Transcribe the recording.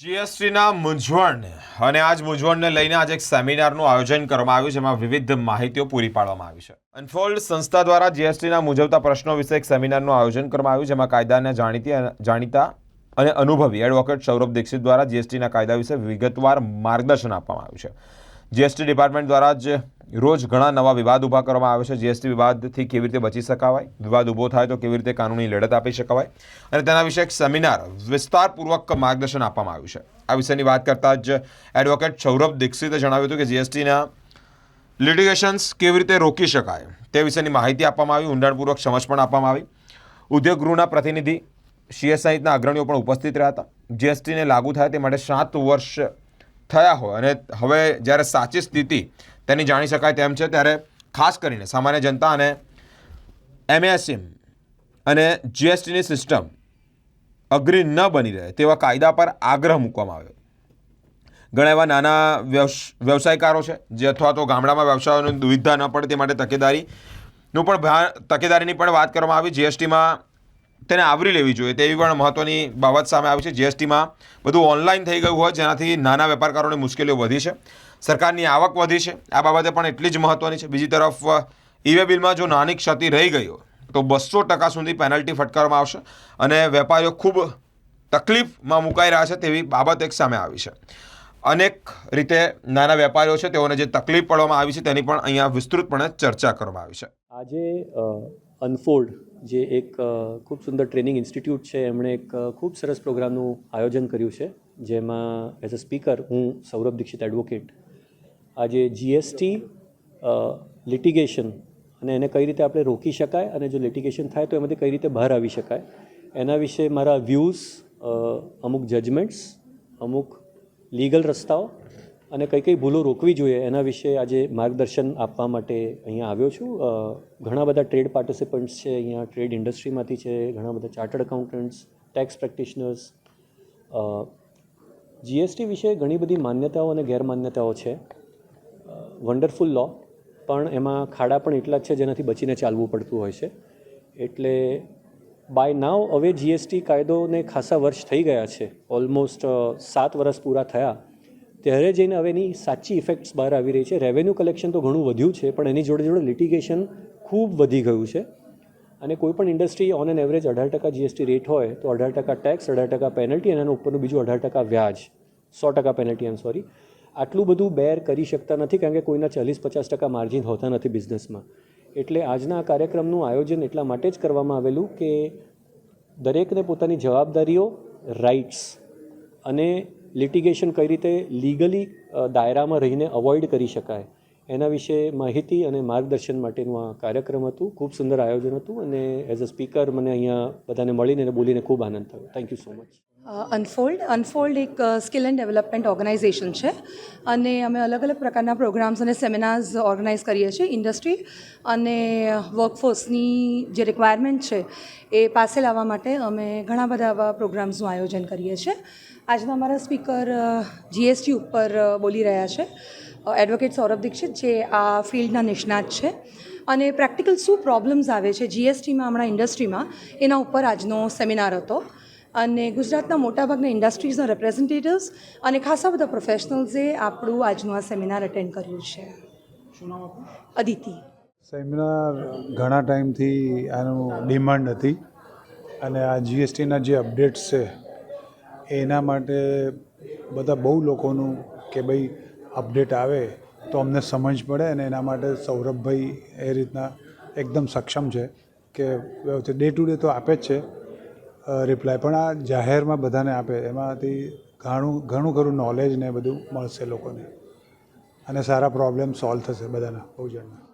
જીએસટીના મૂંઝવણ અને આજ મૂંઝવણને લઈને આજે એક સેમિનારનું આયોજન કરવામાં આવ્યું જેમાં વિવિધ માહિતીઓ પૂરી પાડવામાં આવી છે. અનફોલ્ડ સંસ્થા દ્વારા જીએસટીના મૂંઝવતા પ્રશ્નો વિશે એક સેમિનારનું આયોજન કરવામાં આવ્યું જેમાં કાયદાને જાણીતી જાણીતા અને અનુભવી એડવોકેટ સૌરભ દીક્ષિત દ્વારા જીએસટીના કાયદા વિશે વિગતવાર માર્ગદર્શન આપવામાં આવ્યું છે. જીએસટી ડિપાર્ટમેન્ટ દ્વારા જ રોજ ઘણા નવા વિવાદ ઊભા કરવામાં આવે છે. જીએસટી વિવાદથી કેવી રીતે બચી શકાવાય? વિવાદ ઊભો થાય તો કેવી રીતે કાનૂની લડત આપી શકાવાય? અને તેના વિશે એક સેમિનાર વિસ્તારપૂર્વક માર્ગદર્શન આપવામાં આવ્યું છે. આ વિષયની વાત કરતા જ એડવોકેટ સૌરભ દીક્ષિતે જણાવ્યું હતું કે જીએસટીના લિટિગેશન્સ કેવી રીતે રોકી શકાય તે વિશેની માહિતી આપવામાં આવી, ઊંડાણપૂર્વક સમજ પણ આપવામાં આવી. ઉદ્યોગ ગૃહના પ્રતિનિધિ સીએસ સહિતના અગ્રણીઓ પણ ઉપસ્થિત રહ્યા હતા. જીએસટીને લાગુ થાય તે માટે સાત વર્ષ થયા હોય અને હવે જ્યારે સાચી સ્થિતિ તેની જાણી શકાય તેમ છે, ત્યારે ખાસ કરીને સામાન્ય જનતા અને એમએસએમ અને જીએસટીની સિસ્ટમ અઘરી ન બની રહે તેવા કાયદા પર આગ્રહ મૂકવામાં આવ્યો. ઘણા એવા નાના વ્યવસ- વ્યવસાયકારો છે, જે અથવા તો ગામડામાં વ્યવસાયોની દુવિધા ન પડે તે માટે તકેદારીનું પણ તકેદારીની પણ વાત કરવામાં આવી. જીએસટીમાં તેને આવરી લેવી જોઈએ. તેવી પણ મહત્ત્વની બાબત સામે આવી છે. જીએસટીમાં બધું ઓનલાઈન થઈ ગયું હોય, જેનાથી નાના વેપારકારોની મુશ્કેલીઓ વધી છે. સરકારની આવક વધી છે. આ બાબતે પણ એટલી જ મહત્ત્વની છે. બીજી તરફ, ઈવે બિલમાં જો નાની ક્ષતિ રહી ગઈ હોય, તો બસો ટકા સુધી પેનલ્ટી ફટકારવામાં આવશે અને વેપારીઓ ખૂબ તકલીફમાં મુકાઈ રહ્યા છે તેવી બાબત એક સામે આવી છે. અનેક રીતે નાના વેપારીઓ છે, તેઓને જે તકલીફ પડવામાં આવી છે, તેની પણ અહીંયા વિસ્તૃતપણે ચર્ચા કરવામાં આવી છે. આજે અનફોલ્ડ જે એક ખૂબ સુંદર ટ્રેનિંગ ઇન્સ્ટિટ્યૂટ છે. એમણે એક ખૂબ સરસ પ્રોગ્રામનું આયોજન કર્યું છે, જેમાં એઝ અ સ્પીકર હું સૌરભ દીક્ષિત એડવોકેટ આજે જીએસટી લિટિગેશન અને એને કઈ રીતે આપણે રોકી શકાય અને જો લિટિગેશન થાય તો એમાંથી કઈ રીતે બહાર આવી શકાય, એના વિશે મારા વ્યૂઝ અમુક જજમેન્ટ્સ અમુક લીગલ રસ્તાઓ અને કઈ કઈ ભૂલો રોકવી જોઈએ એના વિશે આજે માર્ગદર્શન આપવા માટે અહીંયા આવ્યો છું. ઘણા બધા ટ્રેડ પાર્ટિસિપન્ટ્સ છે અહીંયા, ટ્રેડ ઇન્ડસ્ટ્રીમાંથી છે, ઘણા બધા chartered accountants tax practitioners. GST વિશે ઘણી બધી માન્યતાઓ અને ગેરમાન્યતાઓ છે. વન્ડરફુલ લો, પણ એમાં ખાડા પણ એટલા જ છે જેનાથી બચીને ચાલવું પડતું હોય છે. એટલે બાય નાવ હવે જીએસટી કાયદોને ખાસા વર્ષ થઈ ગયા છે. ઓલમોસ્ટ સાત વર્ષ પૂરા થયા. ત્યારે જઈને હવે એની સાચી ઇફેક્ટ્સ બહાર આવી રહી છે. રેવન્યુ કલેક્શન તો ઘણું વધ્યું છે, પણ એની જોડે જોડે લિટિગેશન ખૂબ વધી ગયું છે. અને કોઈ પણ ઇન્ડસ્ટ્રી ઓન એન એવરેજ અઢાર ટકા જીએસટી રેટ હોય, તો અઢાર ટકા ટેક્સ અઢાર ટકા પેનલ્ટી અને એના ઉપરનું બીજું અઢાર ટકા વ્યાજ. સો ટકા પેનલ્ટી એમ સોરી આટલું બધું બેર કરી શકતા નથી, કારણ કે કોઈના ચાલીસ પચાસ ટકા માર્જિન હોતા નથી બિઝનેસમાં એટલે આજના આ કાર્યક્રમનું આયોજન એટલા માટે જ કરવામાં આવેલું કે દરેકને પોતાની જવાબદારીઓ રાઇટ્સ અને લિટિગેશન કઈ રીતે લીગલી દાયરામાં રહીને અવોઇડ કરી શકાય. એના વિશે માહિતી અને માર્ગદર્શન માટેનું આ કાર્યક્રમ હતું. ખૂબ સુંદર આયોજન હતું અને એઝ અ સ્પીકર મને અહીંયા બધાને મળીને બોલીને ખૂબ આનંદ થયો. Thank you so much unfold unfold એક સ્કિલ એન્ડ ડેવલપમેન્ટ ઓર્ગેનાઇઝેશન છે. અને અમે અલગ અલગ પ્રકારના પ્રોગ્રામ્સ અને સેમિનાર્સ ઓર્ગેનાઇઝ કરીએ છીએ ઇન્ડસ્ટ્રી અને વર્કફોર્સની જે રિક્વાયરમેન્ટ છે એ પાસે લાવવા માટે અમે ઘણા બધા આવા પ્રોગ્રામ્સનું આયોજન કરીએ છીએ. આજના અમારા સ્પીકર જીએસટી ઉપર બોલી રહ્યા છે. એડવોકેટ સૌરભ દીક્ષિત, જે આ ફિલ્ડના નિષ્ણાત છે. અને પ્રેક્ટિકલ શું પ્રોબ્લેમ્સ આવે છે જીએસટીમાં હમણાં ઇન્ડસ્ટ્રીમાં એના ઉપર આજનો સેમિનાર હતો. અને ગુજરાતના મોટાભાગના ઇન્ડસ્ટ્રીઝના રિપ્રેઝેન્ટેટિવ્સ અને ખાસા બધા પ્રોફેશનલ્સે આપણું આજનું આ સેમિનાર અટેન્ડ કર્યું છે. અદિતિ. સેમિનાર ઘણા ટાઈમથી આનું ડિમાન્ડ હતી અને આ જીએસટીના જે અપડેટ્સ છે એના માટે બધા બહુ લોકોનું કે ભાઈ અપડેટ આવે તો અમને સમજ પડે અને એના માટે સૌરભભાઈ એ રીતના એકદમ સક્ષમ છે કે વ્યવસ્થિત ડે ટુ ડે તો આપે જ છે રિપ્લાય પણ આ જાહેરમાં બધાને આપે. એમાંથી ઘણું ઘણું ખરું નોલેજ ને બધું મળશે લોકોને. અને સારા પ્રોબ્લેમ સોલ્વ થશે બધાના, બહુ જણના.